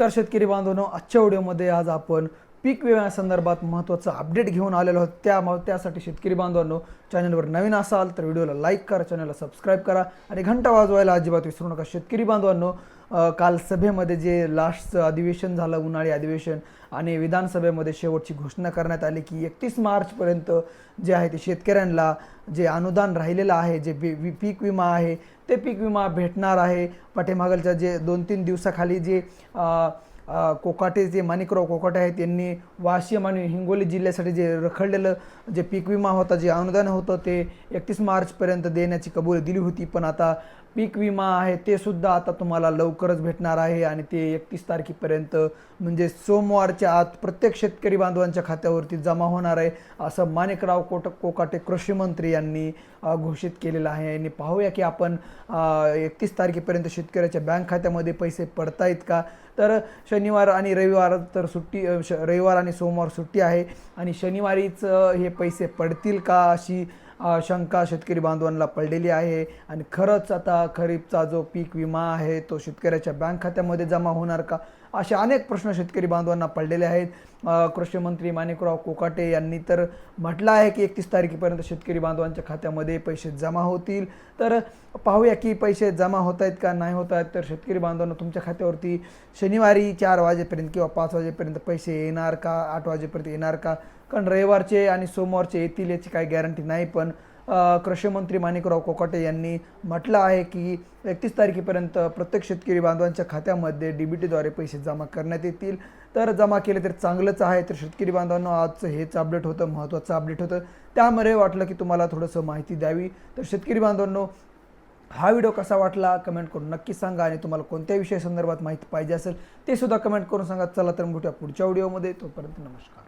नमस्कार शेतकरी बांधवांनो. आजच्या व्हिडिओमध्ये आज आपण पीक विम्यासंदर्भात महत्त्वाचं अपडेट घेऊन आलेलो आहोत. त्या त्यासाठी शेतकरी बांधवांनो चॅनलवर नवीन असाल तर व्हिडिओला लाईक करा चॅनलला सबस्क्राईब करा आणि घंटा वाजवायला अजिबात विसरू नका. शेतकरी बांधवांनो काल सभेमध्ये जे लास्टचं अधिवेशन झालं उन्हाळी अधिवेशन आणि विधानसभेमध्ये शेवटची घोषणा करण्यात आली की एकतीस मार्चपर्यंत जे आहे ते शेतकऱ्यांना जे अनुदान राहिलेलं आहे जे बी वि- पीक विमा आहे ते पीक विमा भेटणार आहे. पाठीमागलच्या जे दोन तीन दिवसाखाली जे कोकाटे जे माणिकराव कोकाटे आहेत यांनी वाशिम आणि हिंगोली जिल्ह्यासाठी जे रखडलेलं जे पीक विमा होता जे अनुदान होतं ते एकतीस मार्चपर्यंत देण्याची कबुली दिली होती. पण आता पीक विमा आहे ते सुद्धा आता तुम्हाला लवकरच भेटणार आहे आणि ते एकतीस तारखेपर्यंत म्हणजे सोमवारच्या आत प्रत्येक शेतकरी बांधवांच्या खात्यावरती जमा होणार आहे असं माणिकराव कोट कोकाटे कृषी मंत्री यांनी घोषित केलेलं आहे. आणि पाहूया की आपण एकतीस तारखेपर्यंत शेतकऱ्याच्या बँक खात्यामध्ये पैसे पडतायत का? तर शनिवार आणि रविवार तर सुट्टी श रविवार आणि सोमवार सुट्टी आहे. आणि शनिवारीच हे पैसे पडतील का अशी शंका शेतकरी बांधवांना पडलेली आहे. आणि खरंच आता खरीपचा जो पीक विमा आहे तो शेतकऱ्याच्या बँक खात्यामध्ये जमा होणार का? असे अनेक प्रश्न शेतकरी बांधवांना पडलेले आहेत. कृषीमंत्री कृषी मंत्री माणिकराव कोकाटे यांनी तर म्हटलं आहे की एकतीस तारखेपर्यंत शेतकरी बांधवांच्या खात्यामध्ये पैसे जमा होतील. तर पाहूया की पैसे जमा होत आहेत का नाही होत आहेत. तर शेतकरी बांधवांना तुमच्या खात्यावरती शनिवारी चार वाजेपर्यंत किंवा पाच वाजेपर्यंत पैसे येणार का आठ वाजेपर्यंत येणार का? कारण रविवारचे आणि सोमवारचे येतील याची काही गॅरंटी नाही पण कृषीमंत्री माणिकराव कोकाटे यांनी म्हटलं आहे की एकतीस तारखेपर्यंत प्रत्येक शेतकरी बांधवांच्या खात्यामध्ये डी बी टीद्वारे पैसे जमा करण्यात येतील. तर जमा केले तर चांगलंच आहे तर शेतकरी बांधवांना आजचं हेच अपडेट होतं महत्त्वाचं अपडेट होतं. त्यामुळे वाटलं की तुम्हाला थोडंसं माहिती द्यावी. तर शेतकरी बांधवांनो हा व्हिडिओ कसा वाटला कमेंट करून नक्की सांगा आणि तुम्हाला कोणत्या विषयासंदर्भात माहिती पाहिजे असेल ते सुद्धा कमेंट करून सांगा. चला तर भेटूया पुढच्या व्हिडिओमध्ये. तोपर्यंत नमस्कार.